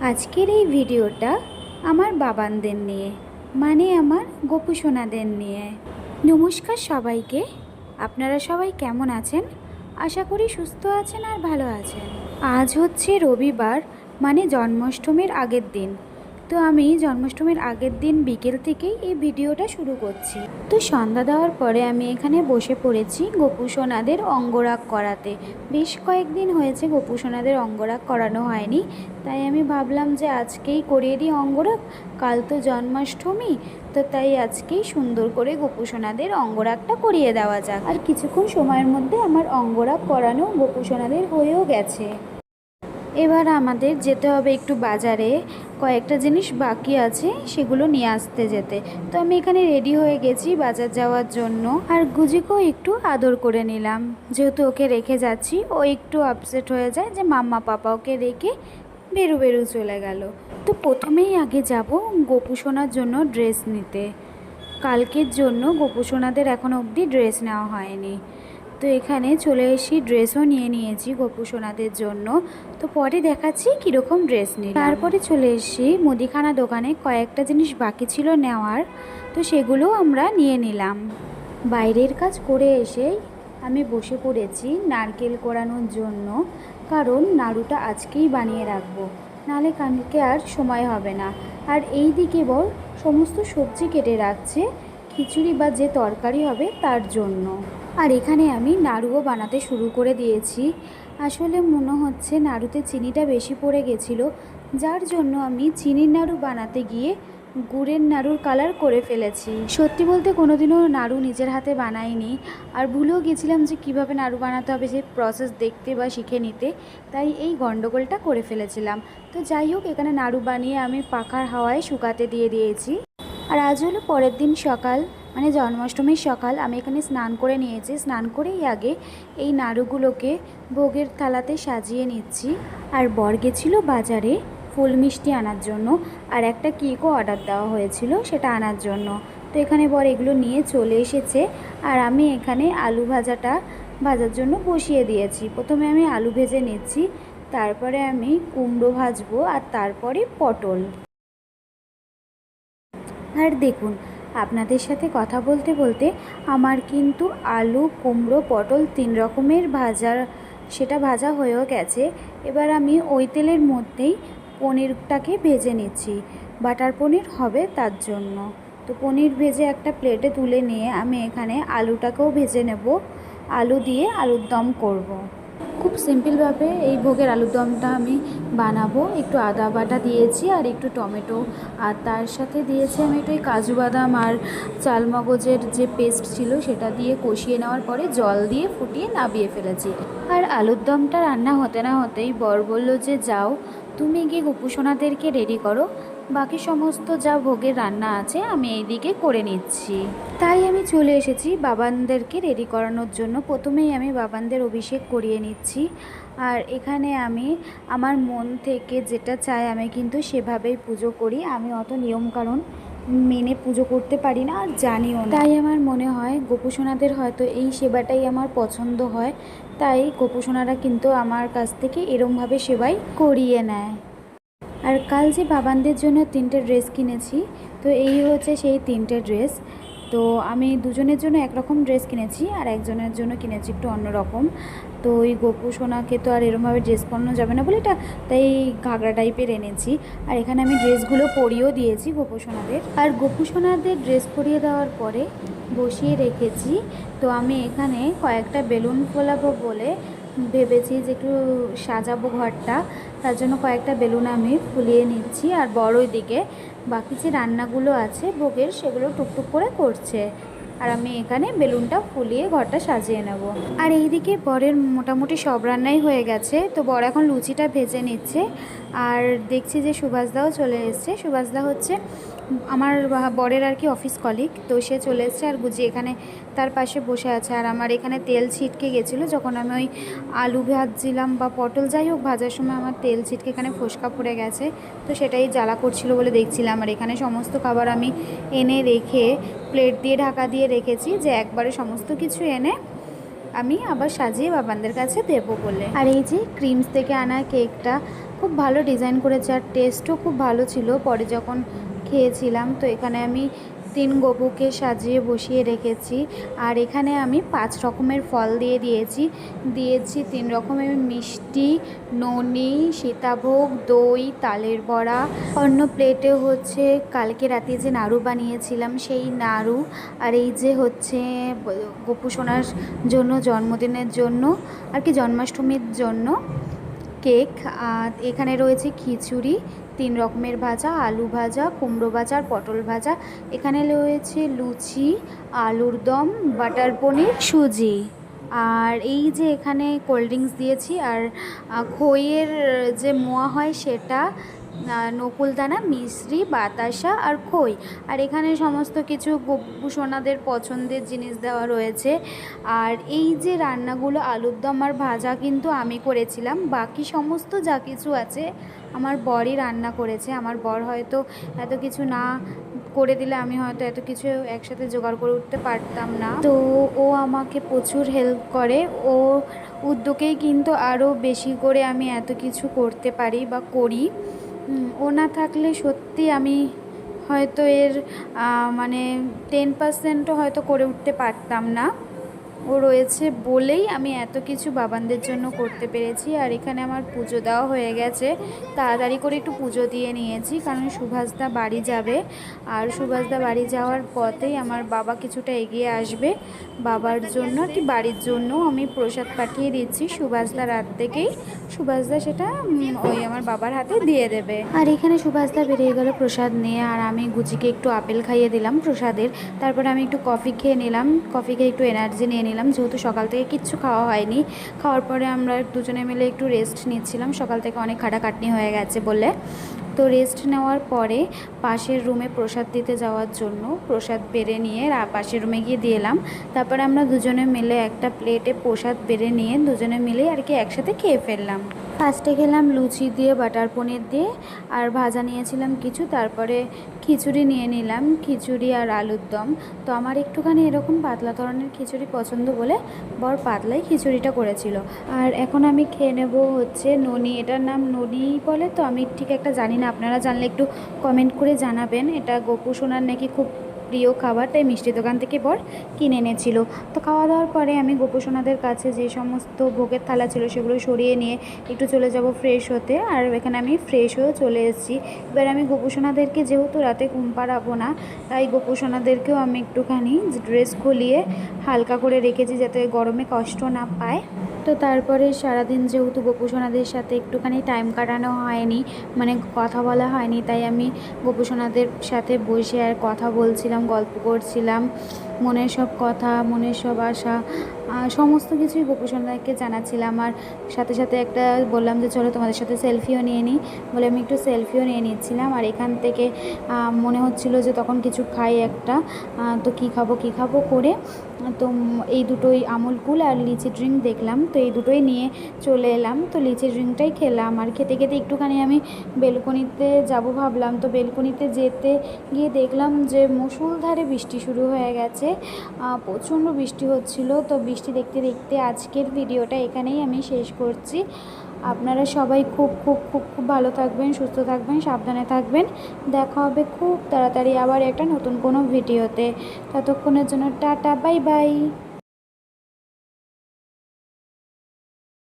আজকের এই ভিডিওটা আমার বাবানদের নিয়ে মানে আমার গোপুসোনাদের নিয়ে। নমস্কার সবাইকে। আপনারা সবাই কেমন আছেন? আশা করি সুস্থ আছেন আর ভালো আছেন। আজ হচ্ছে রবিবার মানে জন্মাষ্টমীর আগের দিন। তো আমি জন্মাষ্টমীর আগের দিন বিকেল থেকেই এই ভিডিওটা শুরু করছি। তো সন্ধ্যা দেওয়ার পরে আমি এখানে বসে পড়েছি গোপু সোনাদের অঙ্গরাগ করাতে। বেশ কয়েকদিন হয়েছে গোপু সোনাদের অঙ্গরাগ করানো হয়নি। তাই আমি ভাবলাম যে আজকেই করিয়ে দিই অঙ্গরাগ, কাল তো জন্মাষ্টমী, তো তাই আজকেই সুন্দর করে গোপু সোনাদের অঙ্গরাগটা করিয়ে দেওয়া যাক। আর কিছুক্ষণ সময়ের মধ্যে আমার অঙ্গরাগ করানো গোপু সোনাদের হয়েও গেছে। এবার আমাদের যেতে হবে একটু বাজারে। কয়েকটা জিনিস বাকি আছে, সেগুলো নিয়ে আসতে যেতে। তো আমি এখানে রেডি হয়ে গেছি বাজার যাওয়ার জন্য। আর গুজিকেও একটু আদর করে নিলাম। যেহেতু ওকে রেখে যাচ্ছি, ও একটু আপসেট হয়ে যায় যে মাম্মা পাপা ওকে রেখে বেরু বেরু চলে গেল। তো প্রথমেই আগে যাব গোপু সোনার জন্য ড্রেস নিতে। কালকের জন্য গোপু সোনাদের এখনও অবধি ড্রেস নেওয়া হয়নি। তো এখানে চলে এসে ড্রেসও নিয়ে নিয়েছি গোপু সোনাদের জন্য। তো পরে দেখাচ্ছি কীরকম ড্রেস নিই তারপরে চলে এসেছি মুদিখানা দোকানে কয়েকটা জিনিস বাকি ছিল নেওয়ার, তো সেগুলো আমরা নিয়ে নিলাম। বাইরের কাজ করে এসেই আমি বসে পড়েছি নারকেল কোড়ানোর জন্য, কারণ নাড়ুটা আজকেই বানিয়ে রাখব নাহলে কালকে আর সময় হবে না। আর এই দিকে বল, সমস্ত সবজি কেটে রাখছে, খিচুড়ি বা যে তরকারি হবে তার জন্য। আর এখানে আমি নাড়ুও বানাতে শুরু করে দিয়েছি। আসলে মনে হচ্ছে নাড়ুতে চিনিটা বেশি পড়ে গেছিল, যার জন্য আমি চিনির নাড়ু বানাতে গিয়ে গুড়ের নাড়ুর কালার করে ফেলেছি। সত্যি বলতে কোনোদিনও নাড়ু নিজের হাতে বানাইনি, আর ভুলেও গেছিলাম যে কীভাবে নাড়ু বানাতে হবে সেই প্রসেস দেখতে বা শিখে নিতে, তাই এই গণ্ডগোলটা করে ফেলেছিলাম। তো যাই হোক, এখানে নাড়ু বানিয়ে আমি পাখার হাওয়ায় শুকাতে দিয়ে দিয়েছি। আর আজ হলো পরের দিন সকাল। মানে জন্মাষ্টমীর সকাল আমি এখানে স্নান করে নিয়েছি। স্নান করেই আগে এই নাড়ুগুলোকে ভোগের থালাতে সাজিয়ে নিচ্ছি। আর বর গেছিল বাজারে ফুল মিষ্টি আনার জন্য। আর একটা কেকও অর্ডার দেওয়া হয়েছিল সেটা আনার জন্য। তো এখানে বর এগুলো নিয়ে চলে এসেছে। আর আমি এখানে আলু ভাজাটা ভাজার জন্য বসিয়ে দিয়েছি। প্রথমে আমি আলু ভেজে নিচ্ছি, তারপরে আমি কুমড়ো ভাজবো আর তারপরে পটল। আর দেখুন আপনাদের সাথে কথা বলতে বলতে আমার কিন্তু আলু, কুমড়ো, পটল তিন রকমের ভাজা, সেটা ভাজা হয়েও গেছে। এবার আমি ওই তেলের মধ্যেই পনিরটাকে ভেজে নিচ্ছি। বাটার পনির হবে তার জন্য। তো পনির ভেজে একটা প্লেটে তুলে নিয়ে আমি এখানে আলুটাকেও ভেজে নেব। আলু দিয়ে আলুর দম করব। খুব সিম্পলভাবে এই ভোগের আলুর দমটা আমি বানাবো। একটু আদা বাটা দিয়েছি আর একটু টমেটো। আর তার সাথে দিয়েছি আমি একটু কাজু বাদাম আর চালমগজের যে পেস্ট ছিল সেটা দিয়ে কষিয়ে নেওয়ার পরে জল দিয়ে ফুটিয়ে নাবিয়ে ফেলেছি। আর আলুর দমটা রান্না হতে না হতেই বর বলল যে, যাও, তুমি গিয়ে গোপুসোনাদেরকে রেডি করো। বাকি সমস্ত যা ভোগের রান্না আছে আমি এইদিকে করে নিচ্ছি। তাই আমি চলে এসেছি বাবানদেরকে রেডি করানোর জন্য। প্রথমেই আমি বাবানদের অভিষেক করিয়ে নিচ্ছি। আর এখানে আমি আমার মন থেকে যেটা চাই আমি কিন্তু সেভাবেই পুজো করি। আমি অত নিয়মকানুন মেনে পুজো করতে পারি না আর জানিও না। তাই আমার মনে হয় গোপুসোনাদের হয়তো এই সেবাটাই আমার পছন্দ হয়। তাই গোপুসোনারা কিন্তু আমার কাছ থেকে এরমভাবে সেবাই করিয়ে নেয়। আর কাল যে বাবানদের জন্য তিনটে ড্রেস কিনেছি, তো এই হচ্ছে সেই তিনটে ড্রেস। তো আমি দুজনের জন্য একরকম ড্রেস কিনেছি আর একজনের জন্য কিনেছি একটু অন্যরকম। তো ওই গোপু, সোনাকে তো আর এরমভাবে ড্রেস পরানো যাবে না বলে এটা তাই ঘাগরা টাইপের এনেছি। আর এখানে আমি ড্রেসগুলো পরিয়েও দিয়েছি গোপু, সোনাদের। আর গোপু, সোনাদের ড্রেস পরিয়ে দেওয়ার পরে বসিয়ে রেখেছি। তো আমি এখানে কয়েকটা বেলুন ফোলাবো বলে ভেবেছি যে একটু সাজাবো ঘরটা। তার জন্য কয়েকটা বেলুন আমি ফুলিয়ে নিচ্ছি আর বড়ই দিকে বাকি যে রান্নাগুলো আছে, ভোগের সেগুলো টুকটুক করে করছে। আর আমি এখানে বেলুনটা ফুলিয়ে ঘরটা সাজিয়ে নেব। আর এইদিকে বরের মোটামুটি সব রান্নাই হয়ে গেছে। তো বর এখন লুচিটা ভেজে নিচ্ছে। আর দেখছি যে সুভাষদাও চলে এসছে। সুভাষদা হচ্ছে আমার বরের আর কি অফিস কলিগ। তো সে চলে এসছে আর বুঝি এখানে তার পাশে বসে আছে। আর আমার এখানে তেল ছিটকে গেছিল যখন আমি ওই আলু ভাজছিলাম বা পটল, যাই হোক, ভাজার সময় আমার তেল ছিটকে এখানে ফোসকা পড়ে গেছে। তো সেটাই জ্বালা করছিল বলে দেখছিলাম। আর এখানে সমস্ত খাবার আমি এনে রেখে প্লেট দিয়ে ঢাকা দিয়ে রেখেছি যে একবারে সমস্ত কিছু এনে আমি আবার সাজিয়ে বাবানদের কাছে দেবো বলে। আর এই যে ক্রিমস থেকে আনা কেকটা খুব ভালো ডিজাইন করেছে আর টেস্টও খুব ভালো ছিল। পরে যখন খেয়েছিলাম, তো এখানে আমি তিন গপুকে সাজিয়ে বসিয়ে রেখেছি। আর এখানে আমি পাঁচ রকমের ফল দিয়ে দিয়েছি। দিয়েছি তিন রকমের মিষ্টি, ননি, সীতাভোগ, দই, তালের বড়া। অন্য প্লেটে হচ্ছে কালকে রাতে যে নাড়ু বানিয়েছিলাম সেই নাড়ু। আর এই যে হচ্ছে গপু সোনার জন্য, জন্মদিনের জন্য, আর কি জন্মাষ্টমীর জন্য কেক। আর এখানে রয়েছে খিচুড়ি তিন রকমের ভাজা, আলু ভাজা, কুমড়ো ভাজা আর পটল ভাজা। এখানে রয়েছে লুচি, আলুর দম, বাটার পনির, সুজি। আর এই যে এখানে কোল্ড ড্রিঙ্কস দিয়েছি, আর খইয়ের যে মোয়া হয় সেটা নকুলদানা মিশ্রি, বাতাসা আর খই। আর এখানে সমস্ত কিছু সোনাদের পছন্দের জিনিস দেওয়া রয়েছে। আর এই যে রান্নাগুলো, আলুর দম আর ভাজা কিন্তু আমি করেছিলাম। বাকি সমস্ত যা কিছু আছে আমার বরই রান্না করেছে। আমার বর হয়তো এত কিছু না করে দিলে আমি হয়তো এত কিছু একসাথে জোগাড় করে উঠতে পারতাম না। তো ও আমাকে প্রচুর হেল্প করে। ও উদ্যোগেই কিন্তু আরও বেশি করে আমি এত কিছু করতে পারি বা করি। ও না থাকলে সত্যি আমি হয়তো এর মানে টেন পার্সেন্টও হয়তো করে উঠতে পারতাম না। ও রয়েছে বলেই আমি এত কিছু বাবানদের জন্য করতে পেরেছি আর এখানে আমার পুজো দেওয়া হয়ে গেছে। তাড়াতাড়ি করে একটু পুজো দিয়ে নিয়েছি কারণ সুভাষদা বাড়ি যাবে আর সুভাষদা বাড়ি যাওয়ার পথেই আমার বাবা কিছুটা এগিয়ে আসবে। বাবার জন্য কি বাড়ির জন্য আমি প্রসাদ পাঠিয়ে দিচ্ছি সুভাষদা রাত থেকেই। সুভাষদা সেটা ওই আমার বাবার হাতে দিয়ে দেবে। আর এখানে সুভাষদা বেরিয়ে গেল প্রসাদ নিয়ে আর আমি গুচিকে একটু আপেল খাইয়ে দিলাম প্রসাদের। তারপরে আমি একটু কফি খেয়ে নিলাম। কফি খেয়ে একটু এনার্জি নিয়ে নিলাম। যেহেতু সকাল থেকে কিচ্ছু খাওয়া হয়নি। খাওয়ার পরে আমরা দুজনে মিলে একটু রেস্ট নিচ্ছিলাম। সকাল থেকে অনেক খাটাখাটনি হয়ে গেছে বলে। তো রেস্ট নেওয়ার পরে পাশের রুমে প্রসাদ দিতে যাওয়ার জন্য প্রসাদ বেড়ে নিয়ে পাশের রুমে গিয়ে দিয়ে এলাম। তারপরে আমরা দুজনে মিলে একটা প্লেটে প্রসাদ বেড়ে নিয়ে দুজনে মিলে আর কি একসাথে খেয়ে ফেললাম। ফার্স্টে খেলাম লুচি দিয়ে, বাটার পনির দিয়ে, আর ভাজা নিয়েছিলাম কিছু, তারপরে খিচুড়ি নিয়ে নিলাম, খিচুড়ি আর আলুর দম। তো আমার একটুখানি এরকম পাতলা ধরনের খিচুড়ি পছন্দ বলে বর পাতলাই খিচুড়িটা করেছিল। আর এখন আমি খেয়ে নেব হচ্ছে ননি, এটার নাম ননি বলে, তো আমি ঠিক একটা জানি না, আপনারা জানলে একটু কমেন্ট করে জানাবেন। এটা গোপু সোনার নাকি খুব প্রিয় খাবার, তাই মিষ্টি দোকান থেকে বর কিনে এনেছিল। তো খাওয়া দাওয়ার পরে আমি গোপসোনাদের কাছে যে সমস্ত ভোগের থালা ছিল সেগুলো সরিয়ে নিয়ে একটু চলে যাব ফ্রেশ হতে। আর এখানে আমি ফ্রেশ হয়েও চলে এসেছি। এবার আমি গোপসোনাদেরকে যেহেতু রাতে ঘুম পাড়াবো না, তাই গোপসোনাদেরকেও আমি একটুখানি ড্রেস খুলিয়ে হালকা করে রেখেছি যাতে গরমে কষ্ট না পায়। তো তারপরে সারাদিন যেহেতু গোপুসোনাদের সাথে একটুখানি টাইম কাটানো হয়নি মানে কথা বলা হয়নি, তাই আমি গোপুসোনাদের সাথে বসে আর কথা বলছিলাম, গল্প করছিলাম। মনের সব কথা, মনের সব আশা সমস্ত কিছুই গোপসোনাকে জানাচ্ছিলাম আর সাথে সাথে একটা বললাম যে চলো তোমাদের সাথে সেলফিও নিয়ে নিই বলে আমি একটু সেলফিও নিয়ে নিচ্ছিলাম আর এখান থেকে মনে হচ্ছিল যে তখন কিছু খাই একটা তো কী খাব কী খাব করে, তো এই দুটোই আমুল কুল আর লিচি ড্রিঙ্ক দেখলাম, তো এই দুটোই নিয়ে চলে এলাম, তো লিচি ড্রিঙ্কটাই খেলাম আর খেতে খেতে একটুখানি আমি বেলকনিতে যাব ভাবলাম, তো বেলকনিতে যেতে গিয়ে দেখলাম যে মুষলধারে বৃষ্টি শুরু হয়ে গেছে প্রচণ্ড বৃষ্টি হচ্ছিল, তো বৃষ্টি দেখতে দেখতে আজকের ভিডিওটা এখানেই আমি শেষ করছি। আপনারা সবাই খুব খুব খুব খুব ভালো থাকবেন, সুস্থ থাকবেন, সাবধানে থাকবেন। দেখা হবে খুব তাড়াতাড়ি আবার একটা নতুন কোনো ভিডিওতে। ততক্ষণের জন্য টাটা, বাই বাই।